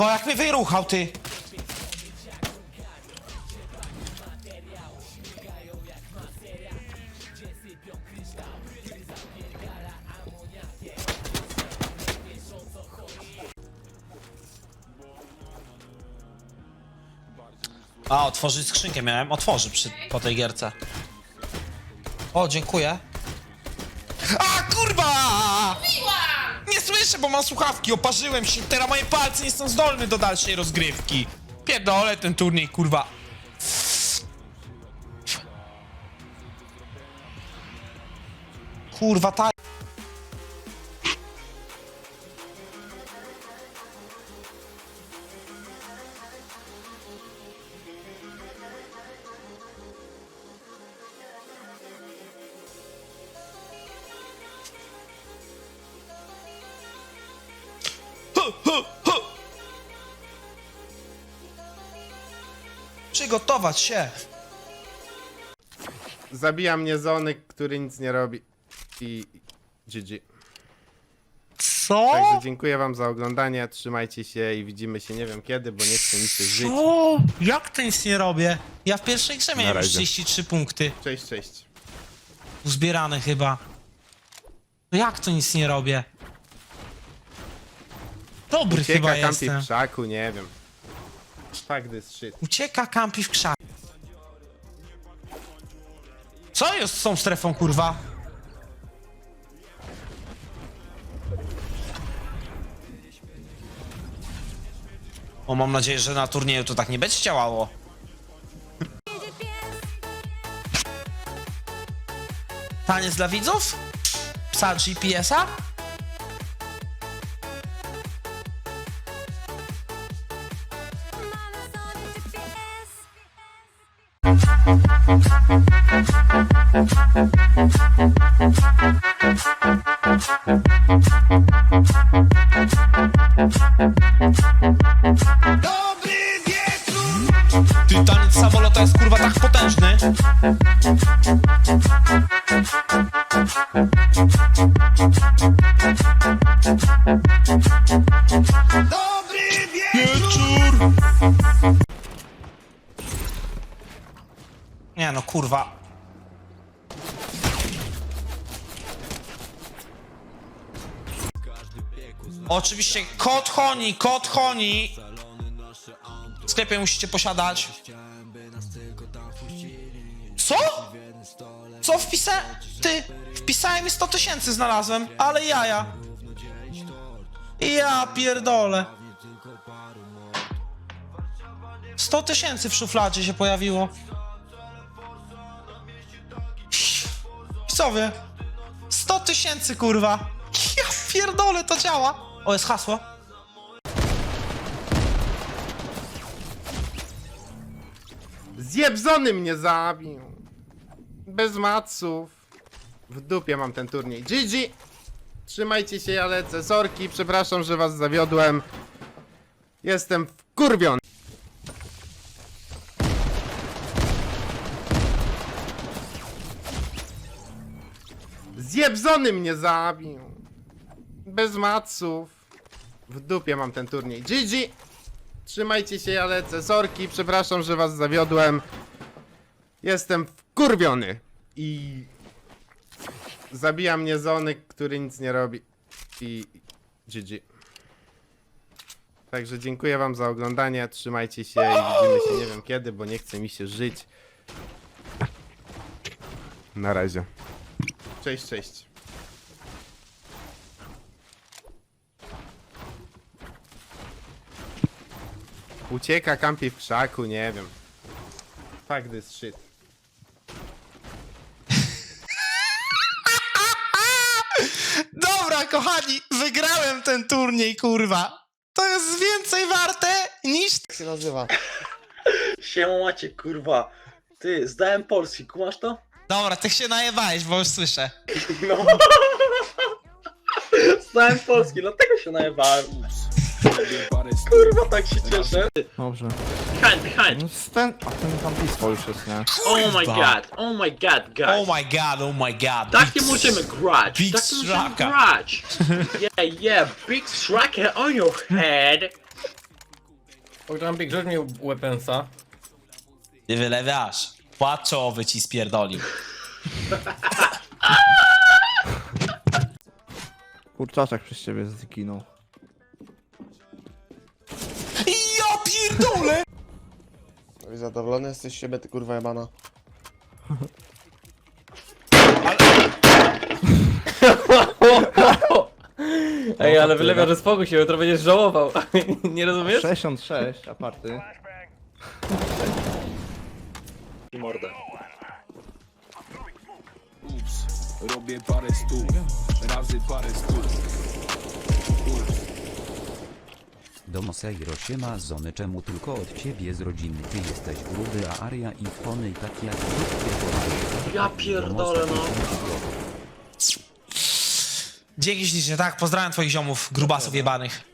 Kurwa, jak mnie wyruchał, ty! A, otworzyć skrzynkę miałem. Otworzy przy, po tej gierce. O, dziękuję. A, kurwa! Nie słyszę, bo mam słuchawki, oparzyłem się, teraz moje palce nie są zdolne do dalszej rozgrywki. Pierdolę ten turniej, kurwa. Kurwa, ta... Przygotować się. Zabija mnie Zony, który nic nie robi. I GG. Co? Także dziękuję wam za oglądanie, trzymajcie się i widzimy się nie wiem kiedy, bo nie chcę mi się żyć. Co? Jak to nic nie robię? Ja w pierwszej grze miałem już razie. 33 punkty. Cześć, cześć. Uzbierane chyba. No jak to nic nie robię? Dobry chyba Ucieka kampi jestem. w krzaku, nie wiem. Fuck this shit. Ucieka kampi w krzak. Co jest z tą strefą, kurwa? O, mam nadzieję, że na turnieju to tak nie będzie działało. Taniec dla widzów? Psa GPS-a? Ty, taniec samolota jest kurwa tak potężny. Wieczór! Nie no, kurwa. Oczywiście kod Honi, kod Honi. W sklepie musicie posiadać. Co? Co wpisałem? Ty, wpisałem i 100 tysięcy znalazłem, ale jaja. Ja pierdolę. 100 tysięcy w szufladzie się pojawiło. Widzowie. 100 tysięcy, kurwa. Ja pierdolę, to działa. O, jest hasło. Zjeb Zony mnie zabił. Bez maców. W dupie mam ten turniej. GG! Trzymajcie się, ja lecę. Sorki, przepraszam, że was zawiodłem. Jestem wkurwiony. Zjeb Zony mnie zabił. Bez maców. W dupie mam ten turniej. GG! Trzymajcie się, ja lecę. Sorki, przepraszam, że was zawiodłem. Jestem wkurwiony. I... Zabija mnie Zony, który nic nie robi. I... GG. Także dziękuję wam za oglądanie. Trzymajcie się i widzimy się nie wiem kiedy, bo nie chce mi się żyć. Na razie. Cześć, cześć. Ucieka kampi w krzaku, nie wiem. Fuck this shit. Dobra, kochani, wygrałem ten turniej, kurwa. To jest więcej warte niż... się nazywa? Siema macie, kurwa. Ty, zdałem polski, kumasz to? Dobra, ty się najebałeś, bo już słyszę. No. zdałem polski, dlatego się najebałem. Kurwa, tak się cieszę. Dobrze. Behind, behind. No Ten, a ten tam pismo już jest, nie? Oh my god, oh my god, guys. Oh my god, oh my god. Tak nie Big- możemy grać, Big tak nie możemy Shraka. grać. Yeah, yeah, big shraka on your head. Jumpik, rzuć mi weaponsa. Ty wylewiasz. Płaczowy ci spierdolił. Kurczaczek przez ciebie zginął. Ja pierdolę! No Zadowolony jesteś z siebie, ty kurwa jebana. Ej, ale wylewia, że spokój się, jutro będziesz żałował. Nie rozumiesz? 66, aparty. I mordę. Ups, robię parę stóp, razy parę stóp. Domoseiro siema Zony czemu tylko od ciebie z rodziny ty jesteś gruby a Aria i Fony tak jak Ja pierdolę, no. Dzięki ślicznie, tak, pozdrawiam twoich ziomów, grubasów jebanych.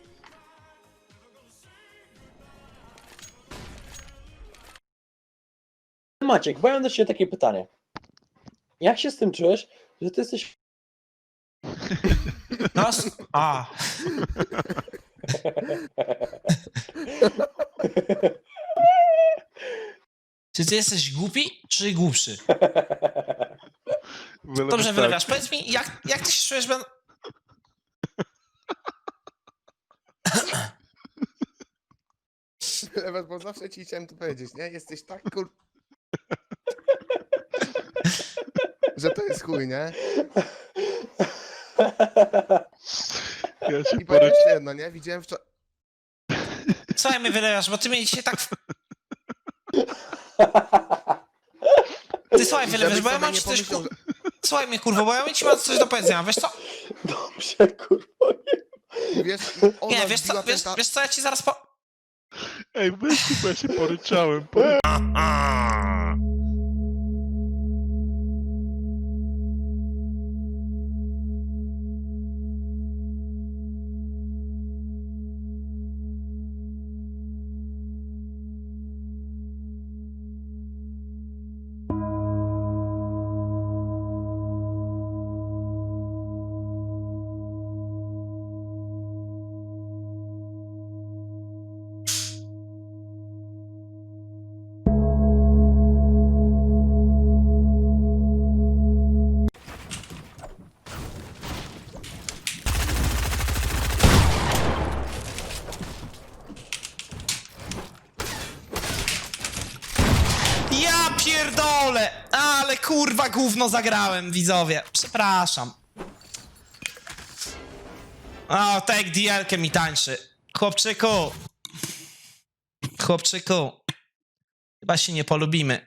Maciek, bo ja mam do Ciebie takie pytanie. Jak się z tym czujesz, że Ty jesteś No, s- a. Czy ty jesteś głupi, czy głupszy? Dobrze wylewiasz. Powiedz mi, jak, jak ty się czujesz, ben... Lewet, bo zawsze ci chciałem to powiedzieć, nie? Jesteś tak kur... Że to jest chuj, nie? Ja ci I powiem ci jedno, nie? Widziałem wczoraj... Słuchaj mnie wylewiasz, bo ty mnie dzisiaj tak... w- Ty słuchaj wylewiasz, bo ja mam ci coś... pomyślał, Ku... że... Słuchaj mnie kurwa, bo ja mam ci mam coś do powiedzenia, wiesz co? dobrze, kurwa. Wiesz, ona Nie, wiesz co, wiesz, wiesz co, ja ci zaraz po... Ej, weź tu, bo ja się poryczałem. Pory... kurwa gówno zagrałem, widzowie. Przepraszam. O, tak dl mi tańczy. Chłopczyku. Chłopczyku. Chyba się nie polubimy.